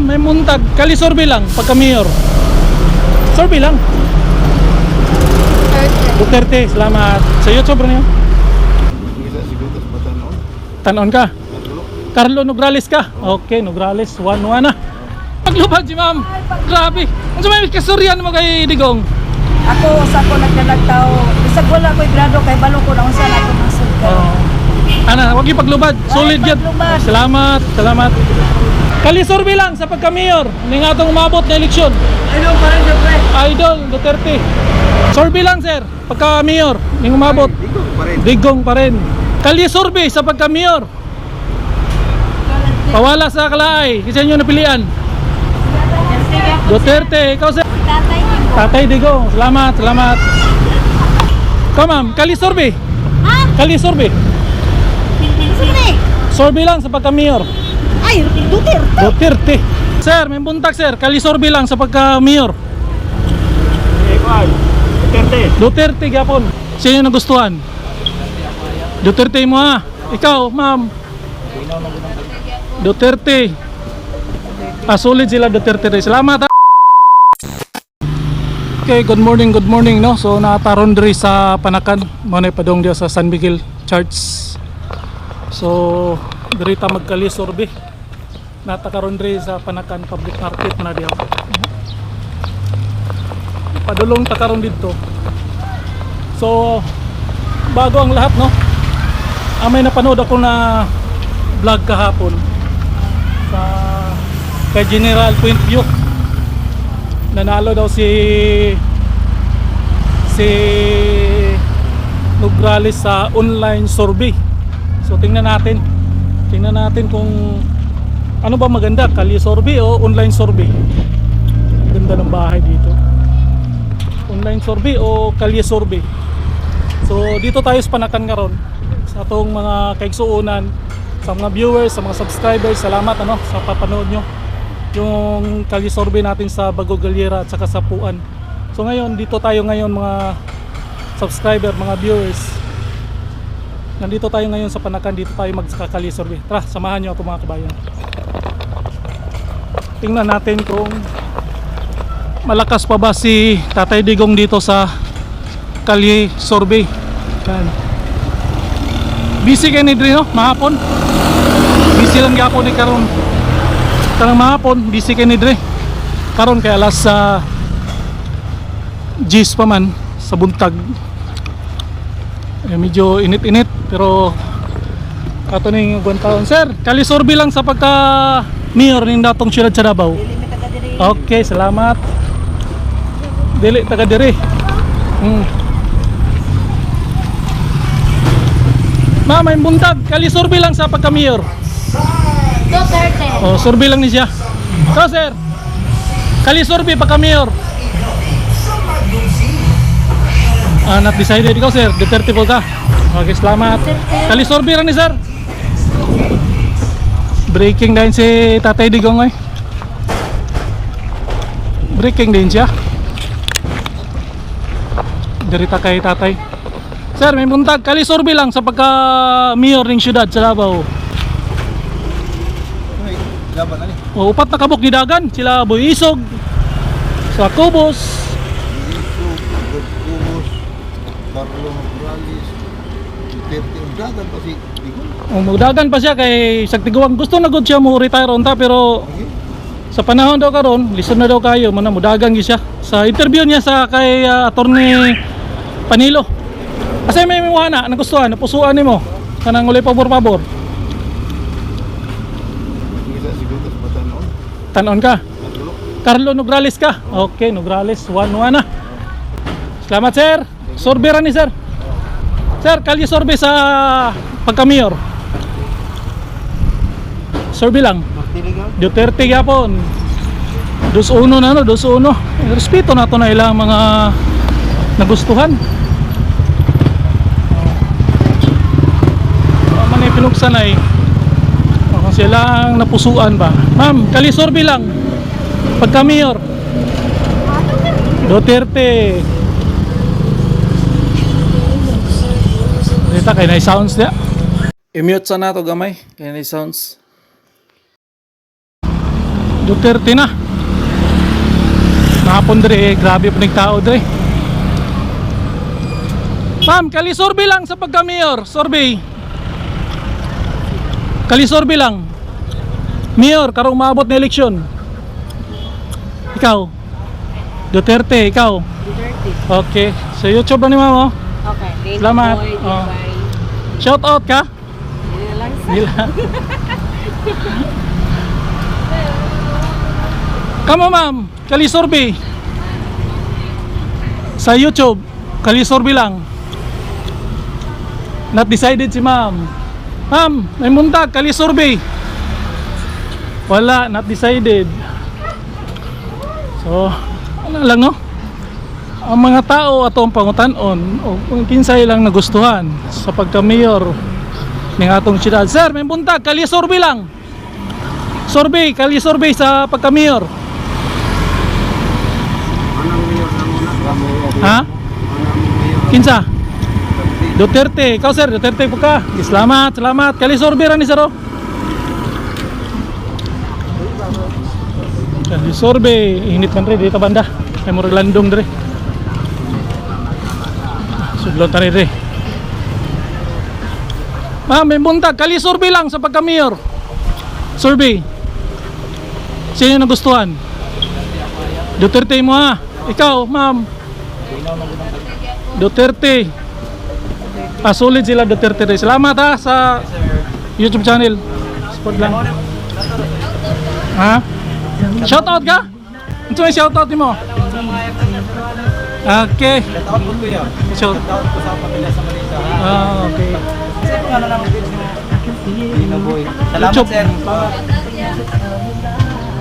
May muntag. Kali sorbe lang, pagka mayor. Sorbe lang. Duterte, salamat. Sa YouTube rin yun. Tanon ka. Carlo Nograles ka. Okay, Nograles. 1-1 na. Paglubad si ma'am. Grabe. Ano may kasuryan mo kay Digong? Ako sa ko nagdalagtaw. Bisag wala ko grado kay balo ko na unsa na ako nasud. Oh. Ana, wag ipaglubad. Solid Ay, yun. paglubad. Salamat, salamat. Kalisorbe lang sa pagka-mayor. Ning atong umabot na eleksyon. Ano pa rin pre? Idol Duterte. Sorbe lang sir, pagka-mayor. Ning umabot. Dito pa rin. Digong pa rin. Kalisorbe sa pagka-mayor. Pawala sa kalaay. Kasi nyo napilian. Duterte, ikaw sir. Tatay ko. Tatay Digong, salamat, salamat. Ikaw ma'am, kalisorbe. Ha? Kalisorbe. Sini. Sorbe lang sa pagka-mayor. Ay, Duterte. Duterte. Sir, may buntag sir. Kalisorbe lang sa pagka-mayor. Eh, kuan. Duterte. Duterte gyapon. Sino yung nagustuhan? Duterte mo ha. Ikaw, ma'am. Duterte. Ah, solid sila Duterte. Salamat ha. Okay, good morning, good morning no. So nataron diri sa Panakan, mo na padong dia sa San Miguel Church. So diri ta magkalisorbe. Natakaron diri sa Panakan Public Market na diha. Padulong takaron dito. So bago ang lahat no. Ah, may napanood ako na vlog kahapon sa kay General Point View nanalo daw si si Nograles sa online survey. So tingnan natin. Tingnan natin kung ano ba maganda, kalye survey o online survey. Ganda ng bahay dito. Online survey o kalye survey. So dito tayo sa Panakan karon sa atong mga kaigsuunan, sa mga viewers, sa mga subscribers, salamat ano sa papanood nyo yung kali survey natin sa Bago Galera at saka sa Puan. So ngayon, dito tayo ngayon mga subscriber, mga viewers. Nandito tayo ngayon sa Panakan, dito tayo magkakali survey. Tara, samahan nyo ako mga kabayan. Tingnan natin kung malakas pa ba si Tatay Digong dito sa Kali Survey. Yan. Busy kayo ni Dre, no? Mahapon. Busy lang gapon ni karon karang mahapon busy kay ni Dre karon kay alas sa 10 pa man sa buntag eh, medyo init-init pero ato ning taon sir kalisorbi lang sa pagka mayor ning Dili mi taga diri. okay salamat dili taga diri hmm. Ma'am, may buntag. Kalisorbi lang sa pagka mayor. Duterte. Oh, survey lang ni siya. So, sir. Kali survey pa kami, or. Ah, not decided ikaw, sir. Duterte po ka. Okay, salamat. Kali survey lang ni sir. Breaking din si Tatay Digong, eh. Breaking din siya. Dirita kay Tatay. Sir, may buntag. Kali survey lang sa pagka-mayor ng syudad sa Davao. Laban ali. O, upat na kabok ni Dagan. Sila Boy Isog, sa Kubos, Dito, Gubos, Carlo Morales, Dagan pa si Digong. o, magdagan pa siya kay Sagtiguang. Gusto na gud siya mo retire unta pero Okay. sa panahon daw karon, listen na daw kayo, man mudagan gyud siya. Sa interview niya sa kay uh, attorney Panilo. Kasi may mimuha na, nagustuhan, napusuan nimo. Kanang siguro tas matanon. Tanon ka. Carlo Nograles ka. Okay, Nograles 1-1 na. Salamat sir. Sorbe ra ni sir. Sir, kalye sorbe sa pagka-mayor. Sorbe lang. Duterte yapon. Dos uno na no, dos uno. Respeto na to na ilang mga nagustuhan. Oh, man ay pinugsan ay oh, silang napusuan ba. Ma'am, kalisorbi lang. Pagka mayor. Duterte. Dita kay na sounds niya. I-mute sa nato gamay kay na sounds. Duterte na. Mahapon dre, eh, grabe pa tao dre. Ma'am, kali survey lang sa pagka-mayor. Survey. Kali survey lang. Mayor, karong maabot na eleksyon. Ikaw. Duterte, ikaw. Okay. Sa YouTube na ni ma'am, oh. Okay. Salamat. Boy, Oh. Shout out ka. Yun lang sa Nila. Kamo ma'am, kali survey. Sa YouTube, kali survey lang. Not decided si ma'am. Ma'am, may muntag, kali survey. Wala, not decided. So, ano lang no? Ang mga tao ato ang pangutanon o kinsay lang nagustuhan sa pagka-mayor ng atong siyudad. Sir, may buntag, kali lang. Survey, kali survey sa pagka-mayor. Ha? Kinsa? Duterte. Ikaw sir, Duterte po ka. Salamat, salamat. Kali survey ra ni sir. oh. Kali survey. Init man rin dito banda. Ay murag landong dre. Tani dre. Ma'am, may buntag. Kali survey lang sa pagka-mayor. Survey. Sino yung nagustuhan? Duterte mo ha. Ikaw, ma'am. Duterte. Ah, solid sila Duterte rin. Salamat ha sa YouTube channel. Support lang. Ha? Shout out ka? Ito may shout out mo. Okay. Shout Ah, okay. Salamat YouTube. sir.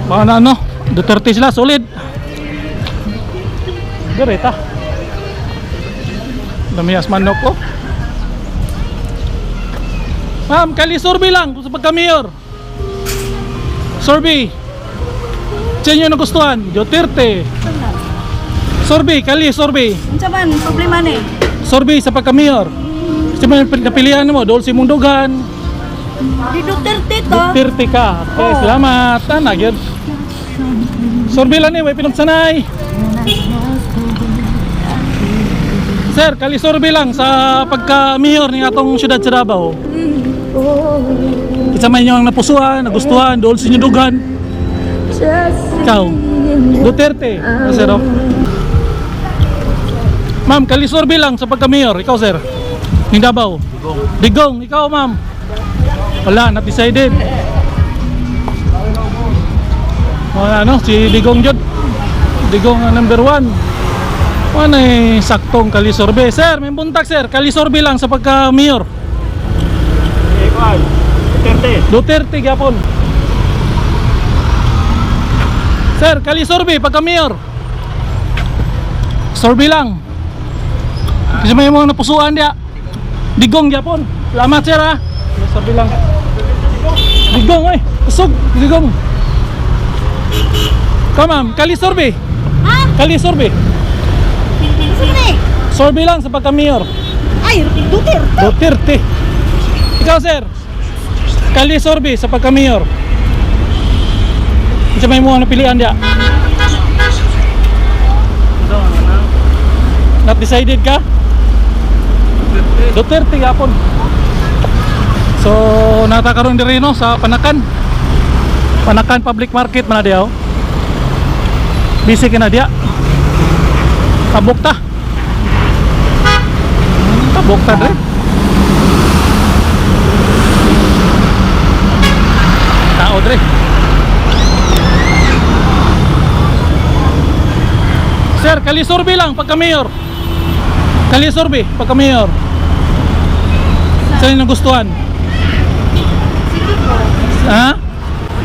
Mga na ano, Duterte sila, solid. Gareta. Lamiyas manok ko. Ma'am, kali survey lang kung sa pagka-mayor. Survey. Sa inyo nagustuhan, Duterte. Survey, kali survey. Unsa man problema ni? Survey sa pagka-mayor. Sa mga napilihan mo, Dolce Mundogan, Di Duterte to. Duterte ka. Okay, Oo. salamat. Ana, gyud. Survey lang ni, way pinagsanay. Sir, kali survey lang sa pagka-mayor ng atong syudad sa Davao. Kita man yung napusuan, nagustuhan, doon sa inyo dugan. Ikaw, Duterte. Ah, sir, oh. Ma'am, kali survey lang sa pagka-mayor. Ikaw, sir. Ng Davao. Digong. Ikaw, ma'am. Wala, not decided. Mga ano, si Digong Jod. Digong number one. Ano eh, saktong kalisorbe. Sir, may buntak sir. Kalisorbe lang sa pagka-mayor. Duterte. Duterte gapon. Sir, kalisorbe pagka-mayor. Sorbe lang. Kasi may mga napusuan dia. Digong gapon. Salamat sir ha. Sorbe lang. Digong eh. Kusog. Digong. Come ma'am, kalisorbe. Ha? Kalisorbe. Unsa man ni? Sorbe lang sa pagka-mayor. Ay, Duterte. Duterte. Ikaw sir. Kali sorbe sa pagka-mayor. Isa may mga napilian dia. Not decided ka? Duterte gapon. So natakaroon din rin sa Panakan. Panakan Public Market man diyaw. Busy ka na diya. Tabok ta. Tabok ta dre. Tao dre. Sir, kali survey lang pagka mayor. Kali survey pagka mayor. Saan yung nagustuhan? Ha?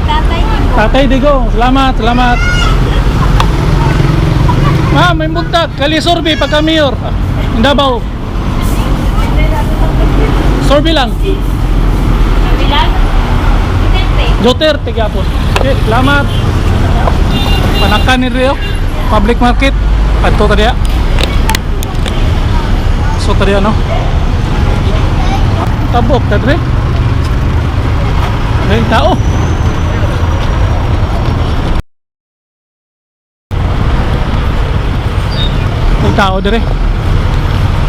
Tatay ko. Tatay Digong, salamat, salamat. Ma'am, may buntag, kali survey pagka mayor. Davao. Survey lang. Bilang Duterte. Duterte gapon. Okay, salamat. Panakan ni Rio. Public market. Adto ta diya. So ta diya no tabok ta dre may tao. May tao dre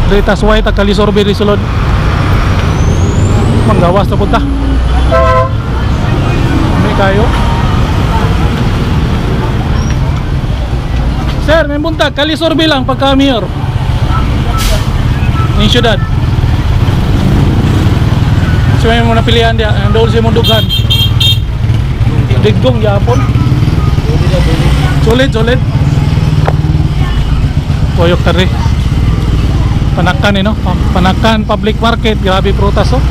dre tasway tagkalisorbe risulod manggawas na punta. May kayo. Sir may buntag kalisorbe lang pagka mayor. In syudad. So may mga napilihan dia, ang doon mundugan. Digong yapon. Sulit, sulit. Koyok tari. Panakan eh no? Pa- Panakan public market, grabe prutas oh.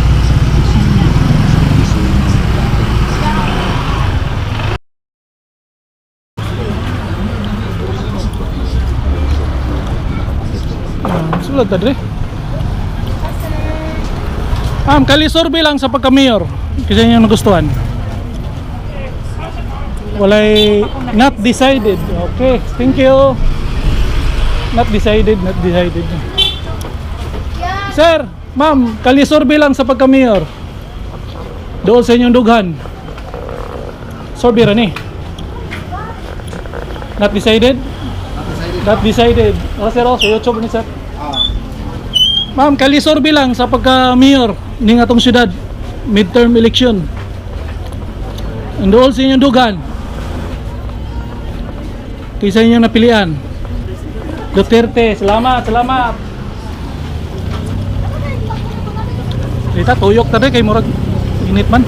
Ah, Sulat tadi. Ma'am, kalisorbe lang sa pagka-mayor. Kasi yung nagustuhan. Walay not decided. Okay, thank you. Not decided, not decided. Sir, ma'am, kalisorbe lang sa pagka-mayor. Doon sa inyong dughan. Sorbe ra ni. Not decided? Not decided. O sir, o, sa YouTube ni sir. Ma'am, kalisorbe lang sa pagka-mayor ning atong syudad. Midterm election. Andool sa inyong dugan. Kaysa inyong napilian. Duterte, salamat, salamat. Dita, tuyok tadi kay murag init man.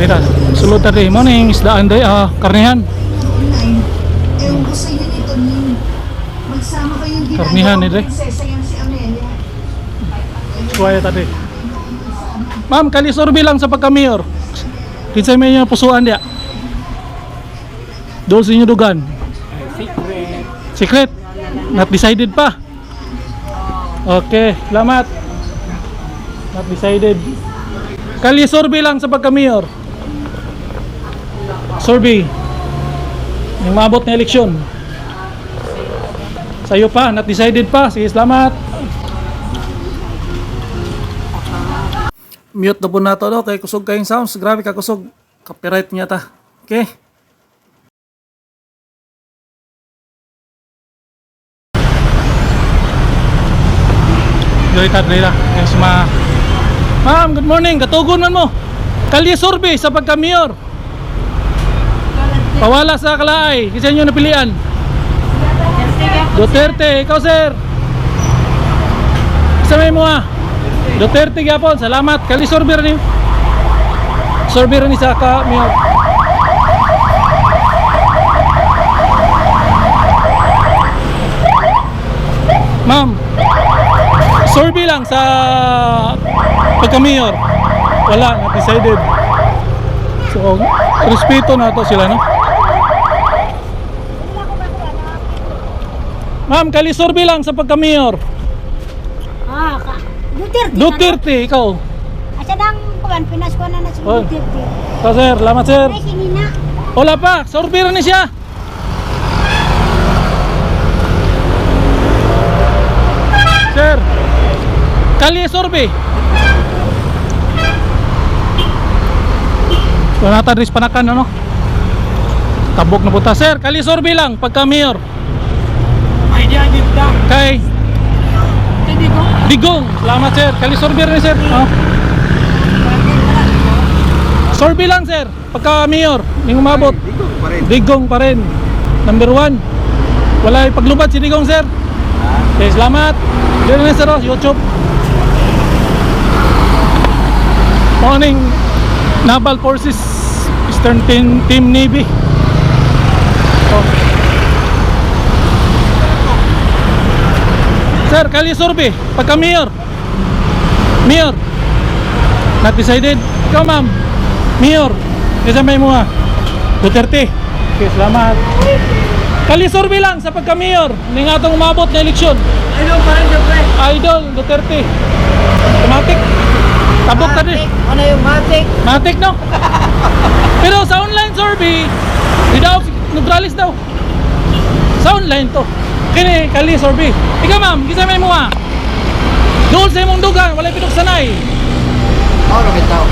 Dita, sulod tadi mo ning isdaan day, ah, karnehan. Karnihan, eh, Dre. Suwaya tadi. Ma'am, kalisorbe lang sa pagka-mayor. Kinsa may inyo pusuan dia? Doon sa inyo dugan. Secret. Secret? Not decided pa. Okay, salamat. Not decided. Kalisorbe lang sa pagka-mayor. Survey. Yung maabot na eleksyon. Sa'yo pa, not decided pa. Sige, salamat. mute na po nato no kay kusog kayong sounds grabe ka kusog copyright niya ta okay Dito nila yung suma Ma'am, good morning. Katugon man mo. Kalye sorbe sa pagka-mayor. Pawala sa kalaay. Kasi inyo napilian. Duterte, ikaw sir. Isa may mo ah. Duterte gyapon, salamat. Kali sorber ni. Sorber ni sa ka. Ma'am, sorbe lang sa pagka-mayor. Wala, not decided. So, respeto na to sila, no? Ma'am, kali sorbe lang sa pagka-mayor. Ah, ka. Duterte. Duterte, ikaw. Asa nang kuan Pinas ko na na si Oh. Duterte. Ikaw, sir. Salamat, sir. Ay sinina. Wala pa. Sorbira ni siya. Sir. Kali sorbe. So nata dris panakan ano? Tabok na puta. Sir, kali sorbe lang pagka mayor. Ay, di agit ka. Kay Digong. Salamat, sir. Kali sorbe rin, sir. Oh. Sorbe lang, sir. Pagka mayor, ning umabot. Dito pa rin. Digong pa rin. Number one. Wala paglubad si Digong, sir. Okay, salamat. Diyan na sir, oh, YouTube. Morning. Naval Forces Eastern Team, Team Navy. Sir, kali survey. Pagka mayor. Mayor. Not decided. Ikaw, ma'am. Mayor. Kasi may mga. Duterte. Okay, salamat. Kali survey lang sa pagka-mayor ning atong umabot na eleksyon. Ano pa rin, Jeffrey? Idol Duterte. Automatic. Tabok ta din. Ano yung matik? Matic no. Pero sa online survey, daw neutralis daw. Sa online to. Kini kali survey. Ikaw ma'am, kisa may mga. Doon sa imong dugan, walay pinuksanay. Ano may tao?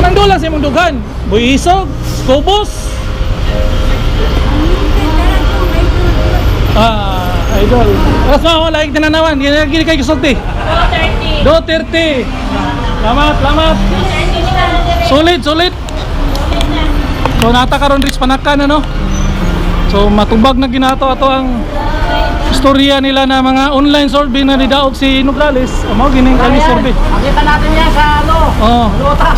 Kanang lang sa imong dugan. Buisog, skobos. Ah, idol. Mga wala yung tinanawan. Gini kayo kusulti. 230. Salamat, salamat. Sulit, sulit. So natakaroon rin sa panakan ano. So matubag na ginato ato ang istorya nila na mga online survey na nidaog si Nograles. Amo gining kami survey. Makita natin yan sa ano, Oh, lota.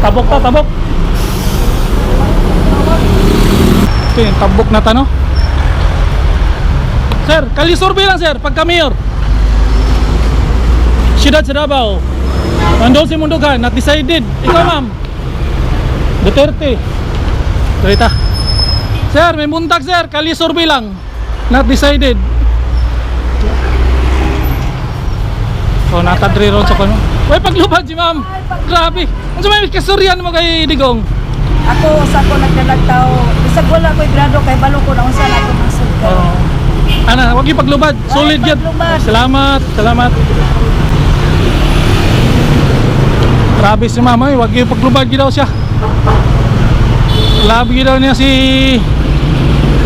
tabok ta, tabok. Ito yung tabok na tano. Sir, kali survey lang sir, pagka mayor. Siyudad sa Davao. Nandun si Mundugan, not decided. Ikaw ma'am. Duterte. Duterte. Sir, may muntag sir, kali survey lang. Not decided. So, natadri ron sa kano. Uy, paglubad si ma'am. Grabe. Ano sa may kasuryan mo kay Digong? Ako sa ko nagdalagtaw. Bisag wala ko'y grado kay balo ko na unsa na ko nasud ka. Oo. Ana, wag paglubad. Solid yun. Salamat, salamat. Grabe si mama, wag yung paglubad daw siya. Labi daw niya si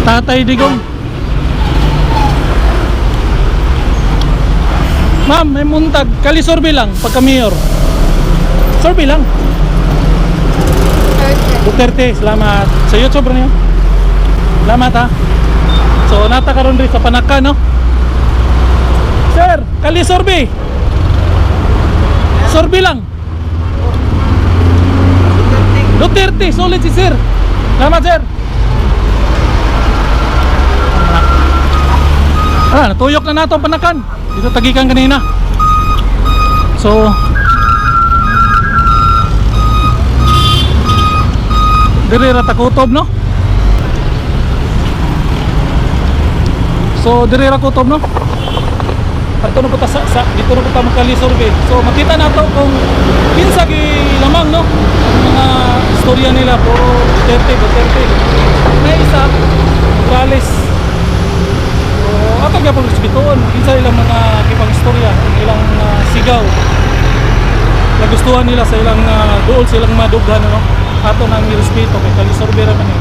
Tatay Digong. Ma'am, may muntag. Kali survey lang, pagka mayor. Survey lang. Duterte, salamat. Sa YouTube rin yun. Salamat ha. So, natakaroon rin sa panaka, no? Sir, kali survey. Survey lang. Duterte, solid si sir. Salamat. Ah, natuyok na nato panakan. Dito tagikan kanina. So, Diri ra ta kutob no? So diri ra kutob no? Ato na puta sa, sa dito na puta makali survey. So makita nato kung kinsa gi lamang no ang mga istorya nila puro Duterte Duterte. May isa Morales. So ato gyapon respetuon kinsa ilang mga kipang istorya, ang ilang uh, sigaw nagustuhan nila sa ilang uh, dool silang madughan no ato nang respeto kay kali survey ra man eh.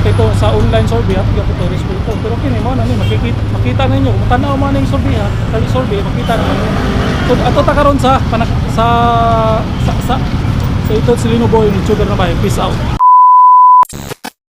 At ito sa online survey at ito respeto. Pero kini mo na ni makikita makita ninyo. Kung tanaw mo na yung survey ha kali makita ninyo. So ato ta karon sa panak sa sa sa, sa ito si Lino Boy ni Sugar na ba peace out